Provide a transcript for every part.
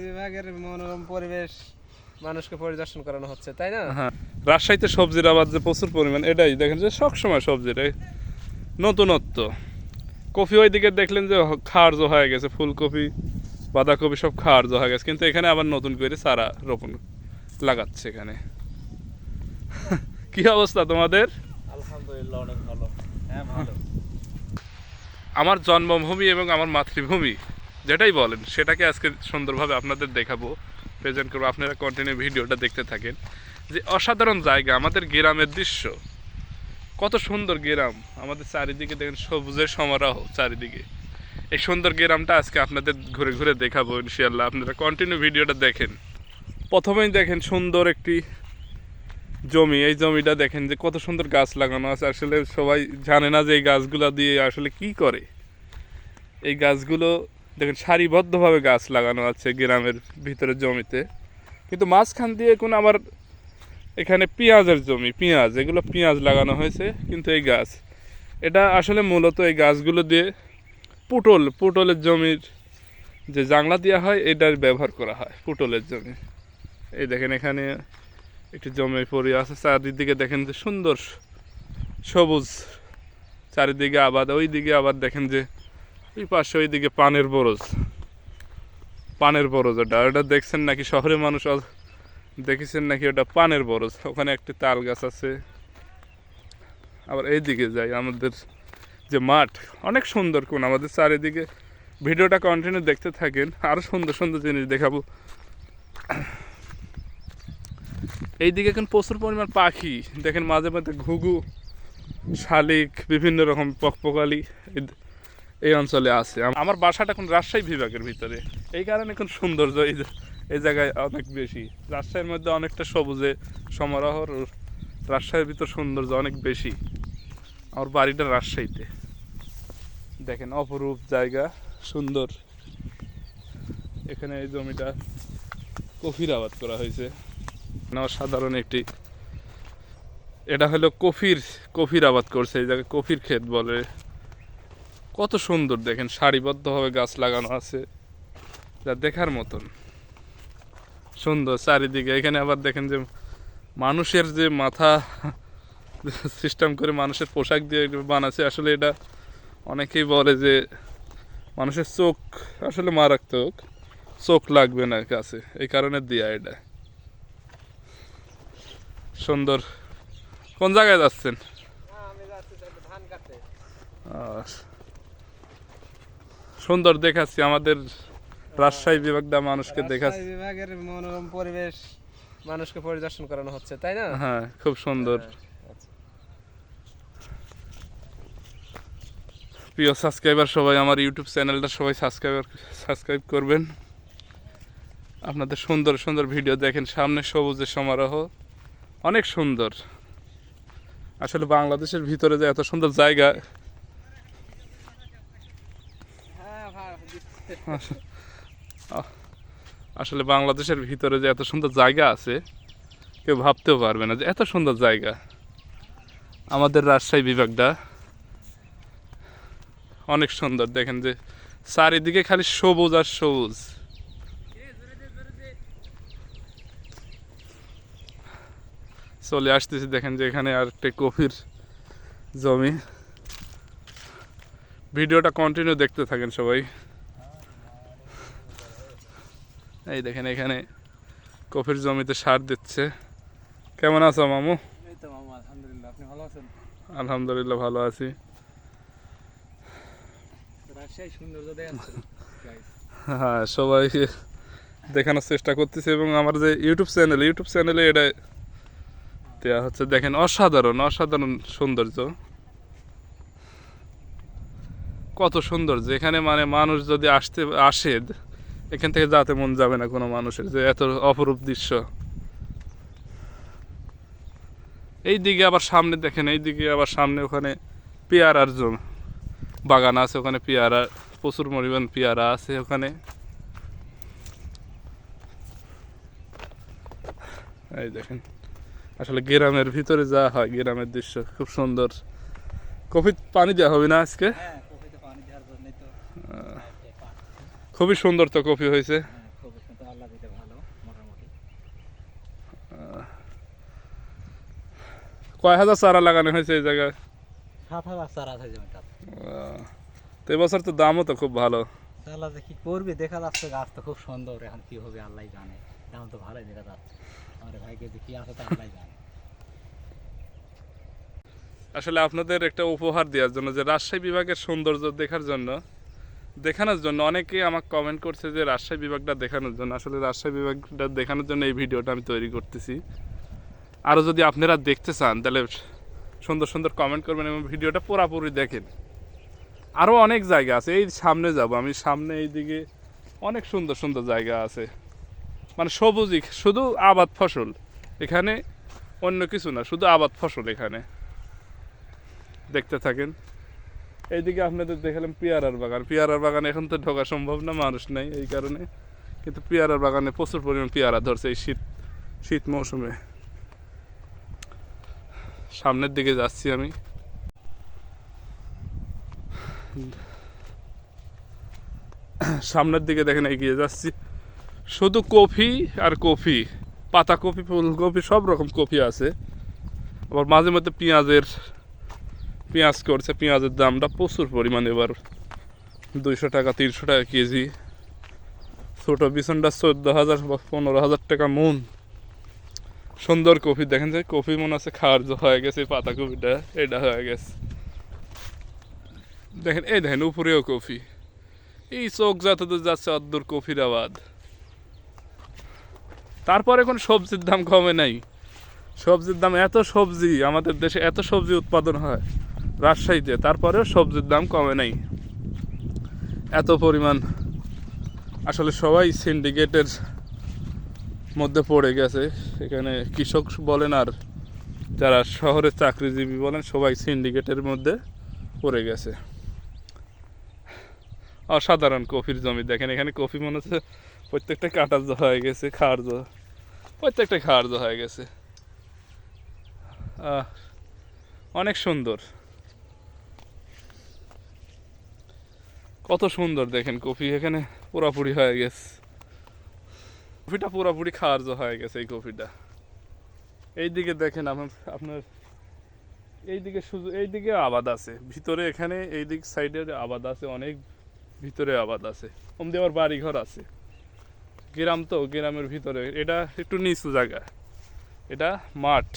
বিভাগের মনোরম পরিবেশ মানুষকে পরিদর্শন করানো হচ্ছে তাই না? হ্যাঁ। রাজশাহীতে সবজির আবাদ যে প্রচুর পরিমাণ এটাই। দেখেন যে সবসময় সবজির এই নতুনত্ব। কফি ওইদিকে দেখলেন যে হ- হয়ে গেছে ফুলকপি বাঁধাকপি সব খার্য হয়ে গেছে কিন্তু এখানে আবার নতুন করে চারা রোপণ লাগাচ্ছে এখানে। কি অবস্থা তোমাদের? আলহামদুলিল্লাহ অনেক ভালো। হ্যাঁ ভালো। আমার জন্মভূমি এবং আমার মাতৃভূমি। যেটাই বলেন, সেটাকে আজকে সুন্দরভাবে আপনাদের দেখাবো প্রেজেন্ট করব। আপনারা কন্টিনিউ ভিডিওটা দেখতে থাকেন। যে অসাধারণ জায়গা, আমাদের গ্রামের দৃশ্য। কত সুন্দর গ্রাম। আমাদের চারিদিকে দেখেন সবুজের সমারোহ চারিদিকে। এই সুন্দর গ্রামটা আজকে আপনাদের ঘুরে ঘুরে দেখাবো ইনশাল্লাহ আপনারা কন্টিনিউ ভিডিওটা দেখেন। প্রথমেই দেখেন সুন্দর একটি জমি। এই জমিটা দেখেন যে কত সুন্দর গাছ লাগানো আছে। আসলে সবাই জানে না যে এই গাছগুলো দিয়ে আসলে কি করে। এই গাছগুলো দেখেন, সারিবদ্ধভাবে গাছ লাগানো আছে গ্রামের ভিতরে জমিতে। কিন্তু মাঝখান দিয়ে কোন আবার এখানে পেঁয়াজের জমি, পেঁয়াজ, এগুলো পেঁয়াজ লাগানো হয়েছে, কিন্তু এই গাছ, এটা আসলে মূলত এই গাছগুলো দিয়ে পুটল, পুটলের জমির যে জাংলা দেওয়া হয়, এটার ব্যবহার করা হয়, পুটলের জমি। এই দেখেন, এখানে একটি জমি পড়ে আছে, চারিদিকে দেখেন যে সুন্দর সবুজ, চারিদিকে আবাদ ওই দিকে আবার দেখেন যে ওই পাশে ওই দিকে পানের বরজ। পানের বরজ ওটা। ওটা দেখছেন নাকি শহরে মানুষ দেখেছেন নাকি ওটা পানের বরজ? ওখানে একটি তাল গাছ আছে। আবার এই দিকে যাই, আমাদের যে মাঠ, অনেক সুন্দর কোন আমাদের চারিদিকে ভিডিওটা কন্টিনিউ দেখতে থাকেন আরও সুন্দর সুন্দর জিনিস দেখাবো। এইদিকে এখন প্রচুর পরিমাণ পাখি। দেখেন মাঝে মাঝে ঘুঘু, শালিক, বিভিন্ন রকম পকপকালি। এই- অঞ্চলে আছে। আমার বাসাটা এখন রাজশাহী বিভাগের ভিতরে। এই কারণে এখন সৌন্দর্য এই এই জায়গায় অনেক বেশি। রাজশাহীর মধ্যে অনেকটা সবুজে সমারোহ, রাজশাহীর ভিতর সৌন্দর্য অনেক বেশি। আমার বাড়িটা রাজশাহীতে। দেখেন, অপরূপ জায়গা, সুন্দর। এখানে এই জমিটা কফির আবাদ করা হয়েছে। সাধারণ একটি এটা হলো কফির কফির আবাদ করছে। এই জায়গায় কফির ক্ষেত বলে। কত সুন্দর দেখেন সারিবদ্ধভাবে গাছ লাগানো আছে। যা দেখার মতন। সুন্দর চারিদিকে। এখানে আবার দেখেন যে মানুষের যে মাথা সিস্টেম করে মানুষের পোশাক দিয়ে বানাচ্ছে আসলে এটা অনেকেই বলে যে মানুষের চোখ আসলে মারাত্মক। চোখ লাগবে না কাছে এই কারণে দেয়া এটা। সুন্দর। কোন জায়গায় যাচ্ছেন? ধান কাটতে। সুন্দর দেখাচ্ছি আমাদের রাজশাহী বিভাগটা মানুষকে দেখাচ্ছি। বিভাগের মনোরম পরিবেশ মানুষকে পরিদর্শন করানো হচ্ছে তাই না? হ্যাঁ খুব সুন্দর। আচ্ছা। প্রিয় সাবস্ক্রাইবার সবাই আমার ইউটিউব চ্যানেলটা সবাই সাবস্ক্রাইবার সাবস্ক্রাইব করবেন। আপনাদের সুন্দর সুন্দর ভিডিও দেখেন সামনে সবুজের সমারোহ। অনেক সুন্দর। আসলে বাংলাদেশের ভিতরে যে এত সুন্দর জায়গা হ্যাঁ ভাই, আসলে বাংলাদেশের ভিতরে যে এত সুন্দর জায়গা আছে, কেউ ভাবতেও পারবে না যে এত সুন্দর জায়গা। আমাদের রাজশাহী বিভাগটা অনেক সুন্দর। দেখেন যে চারিদিকে খালি সবুজ আর সবুজ। চলে আসতেছি, দেখেন যে এখানে আর একটা কফির জমি। ভিডিওটা কন্টিনিউ দেখতে থাকেন সবাই। এই দেখেন এখানে কফির জমিতে সার দিচ্ছে। কেমন আছো মামু? এই তো মামা আলহামদুলিল্লাহ আপনি ভালো আছেন? আলহামদুলিল্লাহ ভালো আছি। হ্যাঁ সবাইকে দেখানোর চেষ্টা করতেছি এবং আমার যে ইউটিউব চ্যানেল ইউটিউব চ্যানেলে এটা দেওয়া হচ্ছে। দেখেন অসাধারণ অসাধারণ সৌন্দর্য। কত সৌন্দর্য। এখানে মানে মানুষ যদি আসতে আসে এখান থেকে যাতে মন যাবে না কোনো মানুষের, যে এত অপরূপ দৃশ্য। এই দিকে আবার সামনে দেখেন এই দিকে আবার সামনে ওখানে পেয়ারার জমি। বাগান আছে ওখানে পেয়ারা, প্রচুর পরিমাণ পেয়ারা আছে ওখানে। এই দেখেন, আসলে গ্রামের ভিতরে যা হয়, গ্রামের দৃশ্য, খুব সুন্দর। কফি, পানি দেওয়া হবে না আজকে হ্যাঁ কফিতে পানি দেওয়ার জন্যই তো খুবই সুন্দর তো কফি হয়েছে। হ্যাঁ, কয় হাজার চারা লাগানো হয়েছে এই জায়গায়? সাত হাজার চার জমিটা তো এবছর তো দামও তো খুব ভালো। আল্লাহ যে কি করবে দেখা যাচ্ছে গাছ তো খুব সুন্দর এখন কি হবে আল্লাহ জানে। এখন তো ভালোই দেখা যাচ্ছে। আমার ভাইকে যে কি আছে তা আল্লাহ জানে। আসলে আপনাদের একটা উপহার দেওয়ার জন্য যে রাজশাহী বিভাগের সৌন্দর্য দেখার জন্য দেখানোর জন্য, অনেকে আমাকে কমেন্ট করছে যে রাজশাহী বিভাগটা দেখানোর জন্য। আসলে রাজশাহী বিভাগটা দেখানোর জন্য এই ভিডিওটা আমি তৈরি করতেছি। আরও যদি আপনারা দেখতে চান, তাহলে সুন্দর সুন্দর কমেন্ট করবেন এবং ভিডিওটা পুরাপুরি দেখেন। আরও অনেক জায়গা আছে, এই সামনে যাব আমি, সামনে এই দিকে অনেক সুন্দর সুন্দর জায়গা আছে। মানে সবুজই শুধু আবাদ ফসল, এখানে অন্য কিছু না, শুধু আবাদ ফসল এখানে। দেখতে থাকেন। এইদিকে আপনাদের দেখালাম পেয়ারার বাগান। পেয়ারার বাগানে এখন তো ঢোকা সম্ভব না, মানুষ নাই এই কারণে। কিন্তু পেয়ারার বাগানে প্রচুর পরিমাণ পেয়ারা ধরছে এই শীত শীত মৌসুমে। সামনের দিকে যাচ্ছি আমি। সামনের দিকে দেখেন এগিয়ে যাচ্ছি। শুধু কফি আর কফি, পাতা কফি, ফুলকপি, সব রকম কফি আছে। আবার মাঝে মধ্যে পেঁয়াজের পেঁয়াজ করছে, পেঁয়াজের দামটা প্রচুর পরিমাণ এবার দুইশো টাকা, তিনশো টাকা কেজি। ছোটো বিছনটা চোদ্দ হাজার পনেরো হাজার টাকা মন। সুন্দর কফি, দেখেন যে কফি মনে আছে খাওয়ার হয়ে গেছে পাতা কফিটা, এটা হয়ে গেছে। দেখেন, এই দেখেন, উপরেও কফি। এই চোখ যাতে যাচ্ছে, অদ্দুর কফির আবাদ। তারপরে কোনো সবজির দাম কমে নাই। সবজির দাম, এত সবজি, আমাদের দেশে এত সবজি উৎপাদন হয়। রাজশাহীতে, তারপরেও সবজির দাম কমে নাই। এত পরিমাণ আসলে সবাই সিন্ডিকেটের মধ্যে পড়ে গেছে। এখানে কৃষক বলেন আর যারা শহরের চাকরিজীবী বলেন, সবাই সিন্ডিকেটের মধ্যে পড়ে গেছে। অসাধারণ কফির জমি। দেখেন এখানে কফি মনে হচ্ছে প্রত্যেকটা কাটার জো হয়ে গেছে খাওয়ার জো প্রত্যেকটা খাওয়ার হয়ে গেছে। অনেক সুন্দর। কত সুন্দর দেখেন কফি, এখানে পুরাপুরি হয়ে গেছে। কফিটা পুরাপুরি খাওয়ার হয়ে গেছে এই কফিটা। এইদিকে দেখেন আপনার আপনার এইদিকে শুধু, এইদিকে আবাদ আছে। ভিতরে এখানে এই দিক সাইডে আবাদ আছে, অনেক ভিতরে আবাদ আছে। ওমদি আবার বাড়িঘর আছে। গ্রাম তো, গ্রামের ভিতরে। এটা একটু নিচু জায়গা। এটা মাঠ।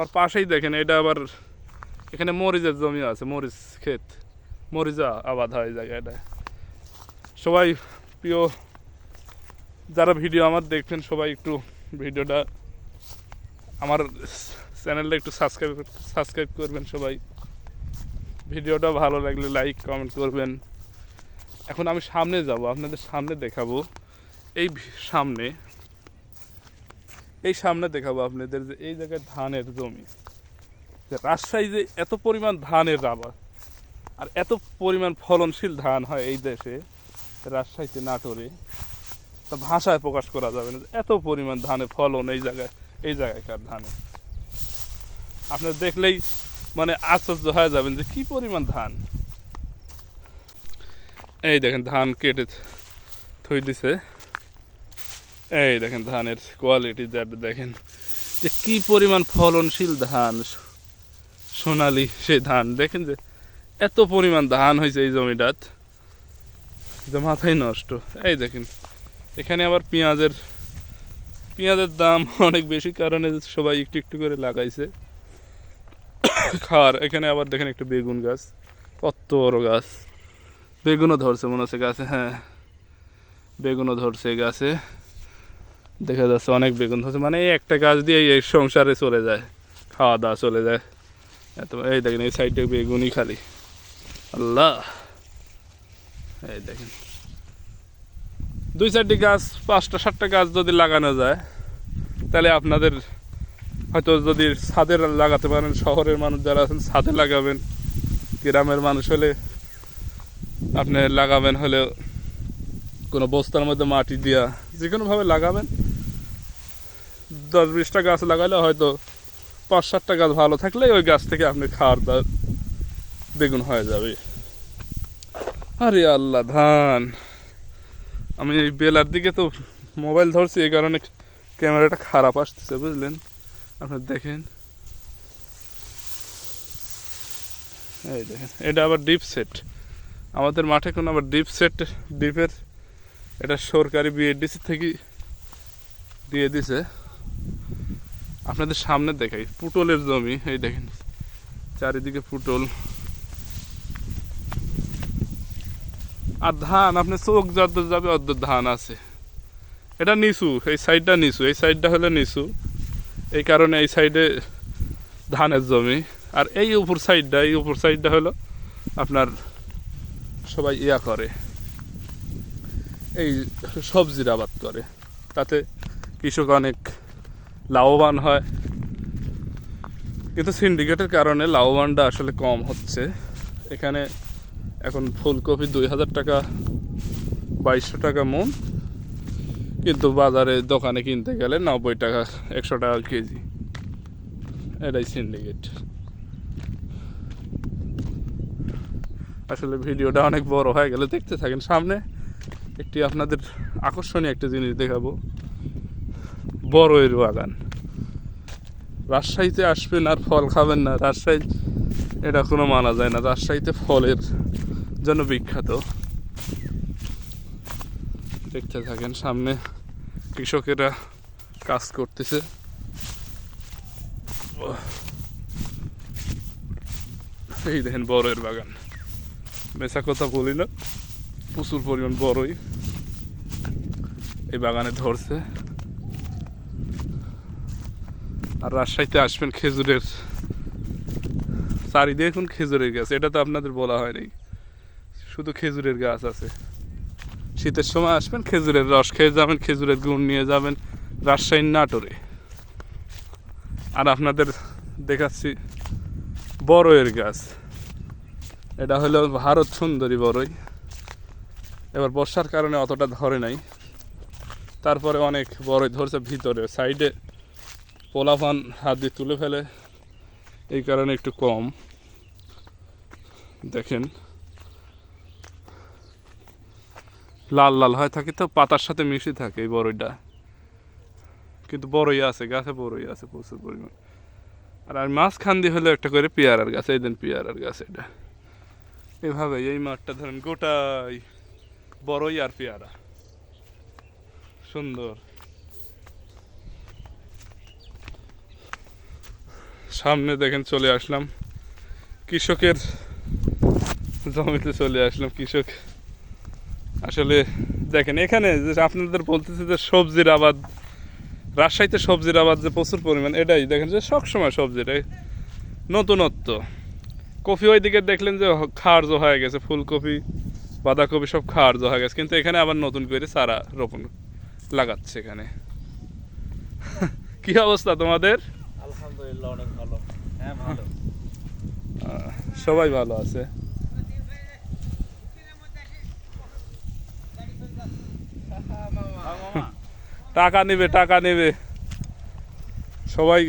আর পাশেই দেখেন, এটা আবার এখানে মরিচের জমি আছে, মরিচ ক্ষেত। মরিচা আবাদ হয় এই জায়গাটা সবাই প্রিয়, যারা ভিডিও আমার দেখছেন, সবাই একটু ভিডিওটা আমার চ্যানেলটা একটু সাবস্ক্রাইব সাবস্ক্রাইব করবেন সবাই। ভিডিওটা ভালো লাগলে লাইক কমেন্ট করবেন। এখন আমি সামনে যাব, আপনাদের সামনে দেখাবো। এই সামনে এই সামনে দেখাবো আপনাদের যে এই জায়গায় ধানের জমি। রাজশাহী যে এত পরিমাণ ধানের আবাদ আর এত পরিমাণ ফলনশীল ধান হয় এই দেশে, রাজশাহীতে, নাটোরে, তা ভাষায় প্রকাশ করা যাবে না এত পরিমাণ ধানে ফলন এই জায়গায়, এই জায়গাকার ধানে। আপনার দেখলেই মানে আশ্চর্য হয়ে যাবেন যে কি পরিমাণ ধান। এই দেখেন ধান কেটে থই দিছে। এই দেখেন ধানের কোয়ালিটি দেখেন যে কি পরিমাণ ফলনশীল ধান, সোনালি সে ধান। দেখেন যে এত পরিমাণ ধান হয়েছে এই জমিটাত। মাথায় নষ্ট। এই দেখেন, এখানে আবার পেঁয়াজের পেঁয়াজের দাম অনেক বেশি কারণে সবাই একটু একটু করে লাগাইছে। খাওয়ার এখানে আবার দেখেন একটু বেগুন গাছ, কত বড় গাছ। বেগুনও ধরছে, মনে হচ্ছে গাছে হ্যাঁ। বেগুনও ধরছে গাছে। দেখা যাচ্ছে অনেক বেগুন ধরছে মানে এই একটা গাছ দিয়ে এই সংসারে চলে যায় খাওয়া দাওয়া চলে যায়। এত, এই দেখেন, এই সাইডে বেগুনই খালি। আল্লাহ। এই দেখেন। দুই চারটি গাছ, পাঁচটা, সাতটা গাছ যদি লাগানো যায়, তাহলে আপনাদের হয়তো যদি ছাদে লাগাতে পারেন, শহরের মানুষ যারা আছেন, ছাদে লাগাবেন, গ্রামের মানুষ হলে আপনি লাগাবেন হলে কোনো বস্তার মধ্যে মাটি দিয়া যে কোনোভাবে লাগাবেন। দশ বিশটা গাছ লাগালে হয়তো পাঁচ সাতটা গাছ ভালো থাকলে ওই গাছ থেকে আপনি খাওয়ার দাওয়ার বেগুন হয়ে যাবে। আরে আল্লাহ, ধান। আমি এই বেলার দিকে তো মোবাইল ধরছি, এই কারণে ক্যামেরাটা খারাপ আসতেছে, বুঝলেন? আপনার দেখেন। এই দেখেন, এটা আবার ডিপ সেট। আমাদের মাঠে কোনো আবার ডিপ সেট, ডিপের এটা সরকারি বিএডিসি থেকে দিয়ে দিছে। আপনাদের সামনে দেখাই, পুটলের জমি, এই দেখেন, চারিদিকে পুটল। আর ধান, আপনি চোখ যত যাবে অত ধান আছে। এটা নিচু, এই সাইডটা নিচু, এই সাইডটা হলো নিচু। এই কারণে এই সাইডে ধানের জমি। আর এই উপর সাইডটা, এই উপর সাইডটা হলো আপনার সবাই ইয়া করে। এই সবজির আবাদ করে। তাতে কৃষক অনেক লাভবান হয়। কিন্তু সিন্ডিকেটের কারণে লাভবানটা আসলে কম হচ্ছে। এখানে এখন ফুলকপি দুই হাজার টাকা, বাইশশো টাকা মন। কিন্তু বাজারে দোকানে কিনতে গেলে নব্বই টাকা, একশো টাকা কেজি। এটাই সিন্ডিকেট আসলে ভিডিওটা অনেক বড় হয়ে গেলে দেখতে থাকেন। সামনে একটি আপনাদের আকর্ষণীয় একটা জিনিস দেখাবো। বড়ের বাগান। রাজশাহীতে আসবেন আর ফল খাবেন না। রাজশাহী, এটা কোনো মানা যায় না। রাজশাহীতে ফলের জন্য বিখ্যাত দেখতে থাকেন সামনে কৃষকেরা কাজ করতেছে। এই দেখেন বড়ের বাগান। বেচা কথা বলি না, প্রচুর পরিমাণ বড়ই এই বাগানে ধরছে। আর রাজশাহীতে আসবেন খেজুরের চারিদিকে এখন খেজুরের গাছ, এটা তো আপনাদের বলা হয়নি শুধু খেজুরের গাছ আছে। শীতের সময় আসবেন, খেজুরের রস খেয়ে যাবেন, খেজুরের গুড় নিয়ে যাবেন রাজশাহীর নাটোরে। আর আপনাদের দেখাচ্ছি বড়ইয়ের গাছ। এটা হলো ভারত সুন্দরী বড়ই এবার বর্ষার কারণে অতটা ধরে নাই। তারপরে অনেক বড়ই ধরছে ভিতরে, সাইডে পোলাপান হাত দিয়ে তুলে ফেলে। এই কারণে একটু কম। দেখেন। লাল লাল হয় থাকে তো, পাতার সাথে মিশে থাকে এই বড়ইটা। কিন্তু বড়ই আছে, গাছে বড়ই আছে প্রচুর পরিমাণ। আর আর মাঝখান দিয়ে হলো একটা করে পেয়ারার গাছ, এই দেন পেয়ারার গাছ এটা। এভাবে এই মাঠটা ধরেন গোটাই বড়ই আর পেয়ারা। সুন্দর। সামনে দেখেন চলে আসলাম। কৃষকের জমিতে চলে আসলাম, কৃষক। আসলে দেখেন এখানে যে আপনাদের বলতেছে যে সবজির আবাদ রাজশাহীতে সবজির আবাদ যে প্রচুর পরিমাণ এটাই দেখেন যে সবসময় সবজিটা নতুনত্ব। কফি ওই দিকে দেখলেন যে খার্য হয়ে গেছে ফুলকপি বাঁধাকপি সব খার্য হয়ে গেছে কিন্তু এখানে আবার নতুন করে চারা রোপণ লাগাচ্ছে এখানে। কি অবস্থা তোমাদের? আলহামদুলিল্লাহ অনেক ভালো। হ্যাঁ ভালো। সবাই ভালো আছে? টাকা নেবে টাকা নেবে। সবাই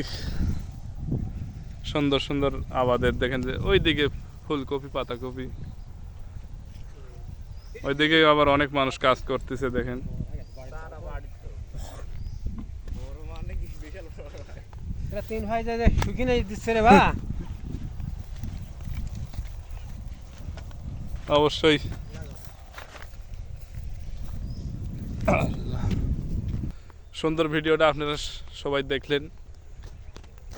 সুন্দর সুন্দর আবাদের দেখেন যে ওইদিকে ফুলকপি পাতাকপি। ওইদিকে আবার অনেক মানুষ কাজ করতেছে দেখেন। তিন ভাই শুকিয়ে দিচ্ছে রে বা। অবশ্যই। সুন্দর ভিডিওটা আপনারা সবাই দেখলেন।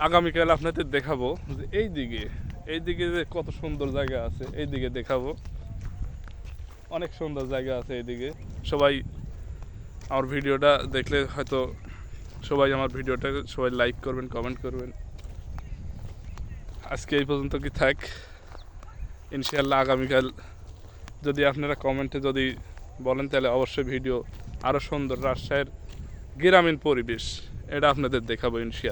আগামীকাল আপনাদের দেখাবো যে এই দিকে এই দিকে যে কত সুন্দর জায়গা আছে এই দিকে দেখাবো। অনেক সুন্দর জায়গা আছে এইদিকে। সবাই আমার ভিডিওটা দেখলে হয়তো সবাই আমার ভিডিওটা সবাই লাইক করবেন, কমেন্ট করবেন। আজকে এই পর্যন্ত কি থাক। ইনশাল্লাহ আগামীকাল যদি আপনারা কমেন্টে যদি বলেন, তাহলে অবশ্যই ভিডিও আরও সুন্দর রাজশাহীর গ্রামীণ পরিবেশ এটা আপনাদের দেখাবো ইনশাল্লাহ